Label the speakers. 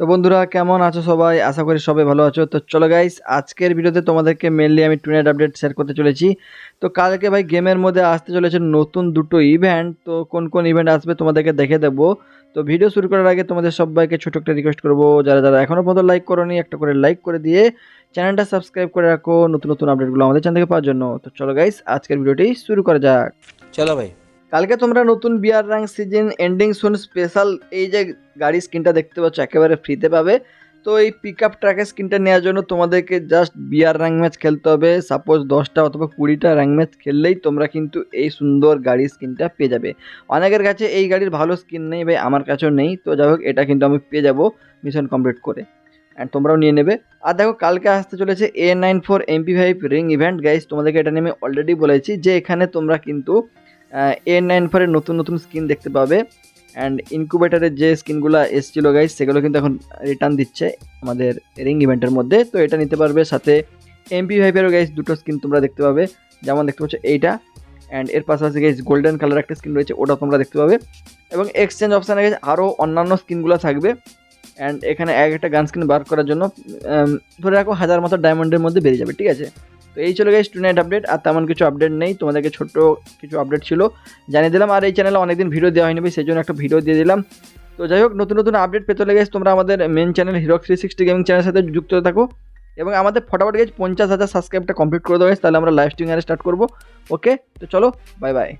Speaker 1: তো বন্ধুরা, কেমন আছো সবাই? আশা করি সবাই ভালো আছো। তো চলো গাইস আজকের ভিডিওতে তোমাদেরকে মেনলি আমি টুনেট আপডেট শেয়ার করতে চলেছি। তো কালকে ভাই গেমের মধ্যে আসতে চলেছে নতুন দুটো ইভেন্ট তো কোন কোন ইভেন্ট আসবে তোমাদেরকে দেখে দেবো তো ভিডিও শুরু করার আগে তোমাদের সবাইকে ছোটো একটা রিকোয়েস্ট করব। যারা যারা এখনও পর্যন্ত লাইক করোনি, একটা করে লাইক করে দিয়ে চ্যানেলটা সাবস্ক্রাইব করে রাখো নতুন নতুন আপডেটগুলো আমাদের চ্যানেল থেকে পাওয়ার জন্য। তো চলো গাইস আজকের ভিডিওটি শুরু করা যাক।
Speaker 2: চলো ভাই।
Speaker 1: কালকে তোমরা নতুন বিয়ার rank season ending soon special এই যে গাড়ি স্কিনটা দেখতে পাচ্ছ, একেবারে ফ্রিতে পাবে। তো এই পিক আপ ট্র্যাকের স্কিনটা নেওয়ার জন্য তোমাদেরকে জাস্ট বিয়ার র্যাঙ্ক ম্যাচ খেলতে হবে। সাপোজ দশটা অথবা কুড়িটা র্যাঙ্ক ম্যাচ খেললেই তোমরা কিন্তু এই সুন্দর গাড়ির স্কিনটা পেয়ে যাবে। অনেকের কাছে এই গাড়ির ভালো স্কিন নেই ভাই, আমার কাছেও নেই। তো যাই হোক, এটা কিন্তু আমি পেয়ে যাব মিশন কমপ্লিট করে। অ্যান্ড তোমরাও নিয়ে নেবে। আর দেখো, কালকে আসতে চলেছে এ nine four MP five ring event guys তোমাদেরকে এটা নিয়ে আমি অলরেডি বলেছি যে এখানে তোমরা কিন্তু এ নাইন ফোরের নতুন নতুন স্কিন দেখতে পাবে। অ্যান্ড ইনকুবেটারের যে স্কিনগুলো এসেছিল গাইস সেগুলো কিন্তু এখন রিটার্ন দিচ্ছে আমাদের রিং ইভেন্টের মধ্যে। তো এটা নিতে পারবে। সাথে এমপি ফাইভেরও গাইস দুটো স্কিন তোমরা দেখতে পাবে। যেমন দেখতে পাচ্ছ এইটা। অ্যান্ড এর পাশাপাশি গাইস গোল্ডেন কালার একটা স্কিন রয়েছে ওটা তোমরা দেখতে পাবে। এবং এক্সচেঞ্জ অপশানে গাইস আরও অন্যান্য স্কিনগুলো থাকবে। অ্যান্ড এখানে এক একটা গান স্কিন বার করার জন্য ধরে রাখো হাজার মতো ডায়মন্ডের মধ্যে বেরিয়ে যাবে, ঠিক আছে? তো এই চলে গেছে টুনাইট আপডেট আর তেমন কিছু আপডেট নেই। তোমাদেরকে ছোট্ট কিছু আপডেট ছিল। জানিয়ে দিলাম, আর এই চ্যানেলে অনেকদিন ভিডিও দেওয়া হয়নি সেই জন্য একটা ভিডিও দিয়ে দিলাম। তো যাই হোক, নতুন নতুন আপডেট পেতে লেগে তোমরা আমাদের main channel hero three sixty gaming চ্যানেলের সাথে যুক্ত থাকো। এবং আমাদের ফটাফট গেছে পঞ্চাশ হাজার সাবস্ক্রাইবটা কমপ্লিট করে দেওয়া তাহলে আমরা লাইভ স্ট্রিমিং স্টার্ট করব। ওকে তো চলো বাই বাই